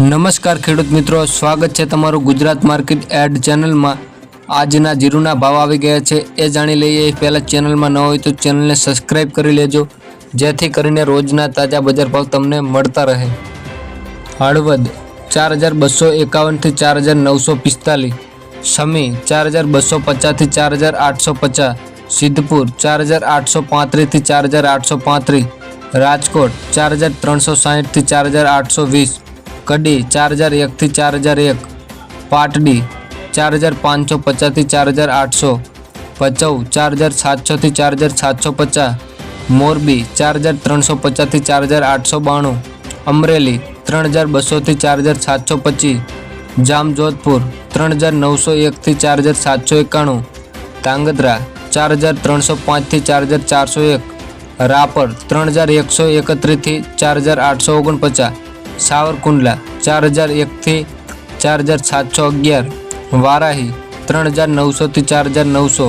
નમસ્કાર ખેડૂત મિત્રો, સ્વાગત છે તમારું ગુજરાત માર્કેટ એડ ચેનલમાં. આજના જીરુના ભાવ આવી ગયા છે, એ જાણી લઈએ. પહેલાં ચેનલમાં ન હોય તો ચેનલને સબસ્ક્રાઈબ કરી લેજો, જેથી કરીને રોજના તાજા બજાર ભાવ તમને મળતા રહે. હળવદ ચાર હજાર બસો એકાવનથી ચાર હજાર નવસો પિસ્તાલીસ. સમી ચાર હજાર બસો પચાસથી ચાર હજાર આઠસો પચાસ. સિદ્ધપુર ચાર હજાર આઠસો પાંત્રીસથી ચાર હજાર આઠસો પાંત્રીસ. રાજકોટ ચાર હજાર ત્રણસો સાહીઠથી ચાર હજાર આઠસો વીસ. કડી ચાર હજાર એકથી ચાર હજાર એક પાટડી ચાર હજાર પાંચસો પચાસથી ચાર હજાર આઠસો ભચાઉ ચાર હજાર સાતસોથી ચાર હજાર સાતસો પચાસ મોરબી ચાર હજાર ત્રણસો પચાસથી ચાર હજાર આઠસો બાણું અમરેલી ત્રણ હજાર બસોથી ચાર હજાર સાતસો પચીસ જામજોધપુર ત્રણ હજાર નવસો એકથી ચાર હજાર સાતસો એકાણું ધાંગધ્રા ચાર હજાર ત્રણસો પાંચથી ચાર હજાર ચારસો એક રાપર ત્રણ હજાર એકસો એકત્રીસથી ચાર હજાર આઠસો ઓગણપચાસ સાવરકુંડલા ચાર હજાર એકથી ચાર હજાર સાતસો અગિયાર વારાહી ત્રણ હજાર નવસોથી ચાર હજાર નવસો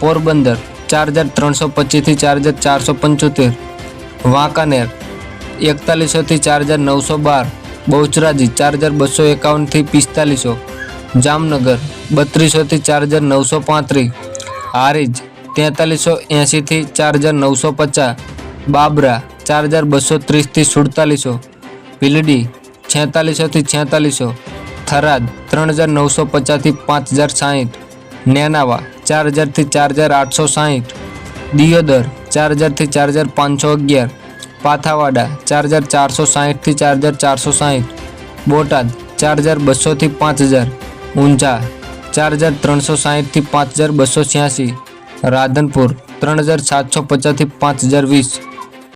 પોરબંદર ચાર હજાર ત્રણસો પચીસથી ચાર હજાર ચારસો પંચોતેર વાંકાનેર એકતાલીસોથી ચાર હજાર નવસો બાર બહુચરાજી ચાર હજાર બસો એકાવનથી પિસ્તાલીસો જામનગર બત્રીસોથી ચાર હજાર નવસો પાંત્રીસ હારીજ તેતાલીસો એંશીથી ચાર હજાર નવસો પચાસ બાબરા ચાર હજાર બસો ત્રીસથી સુડતાલીસો ભીલડી છેતાલીસોથી છેતાલીસો, થરાદ ત્રણ હજાર નવસો પચાસથી પાંચ હજાર સાહીઠ, નેનાવા, ચાર હજારથી ચાર હજાર આઠસો સાહીઠ, દિયોદર, ચાર હજારથી ચાર હજાર પાંચસો અગિયાર, પાથાવાડા, ચાર હજાર ચારસો સાહીઠથી ચાર હજાર ચારસો સાહીઠ, બોટાદ, ચાર હજાર બસોથી પાંચ હજાર, ઊંઝા, ચાર હજાર ત્રણસો સાહીઠથી પાંચ હજાર બસો છ્યાસી, રાધનપુર, ત્રણ હજાર સાતસો પચાસથી પાંચ હજાર વીસ